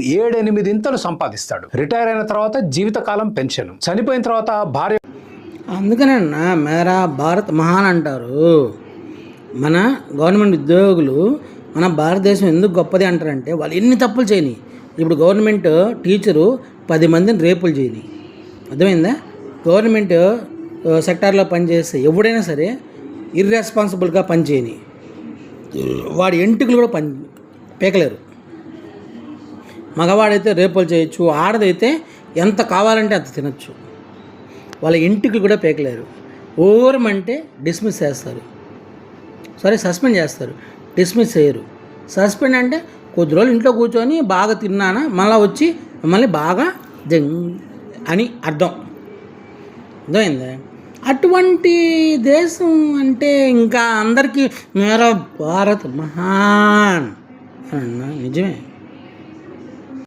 ఏడెనిమిదింతలు సంపాదిస్తాడు. Retire అయిన తర్వాత జీవితకాలం పెన్షన్. చనిపోయిన తర్వాత భార్య అందుకనన్నా మేరా భారత్ మహాన్ అంటారు. మన గవర్నమెంట్ ఉద్యోగులు మన భారతదేశం ఎందుకు గొప్పది అంటారంటే వాళ్ళు ఎన్ని తప్పులు చేయని. ఇప్పుడు గవర్నమెంట్ టీచరు పది మందిని రేపులు చేయని. అర్థమైందా? గవర్నమెంట్ సెక్టార్లో పనిచేస్తే ఎవడైనా సరే ఇర్రెస్పాన్సిబుల్గా పనిచేయని. వాడి ఎంటుకలు కూడా పని పేకలేరు. మగవాడైతే రేపులు చేయొచ్చు ఆడదైతే ఎంత కావాలంటే అంత తినచ్చు. వాళ్ళ ఇంటికి కూడా పేకలేరు. ఓరమంటే డిస్మిస్ చేస్తారు. సారీ సస్పెండ్ చేస్తారు. డిస్మిస్ చేయరు. సస్పెండ్ అంటే కొద్ది రోజులు ఇంట్లో కూర్చొని బాగా తిన్నానా మళ్ళీ వచ్చి మళ్ళీ బాగా జంగ్ అని అర్థం. అర్థమైందా? అటువంటి దేశం అంటే ఇంకా అందరికీ మేరా భారత్ మహాన్ అన్నా. నిజమే.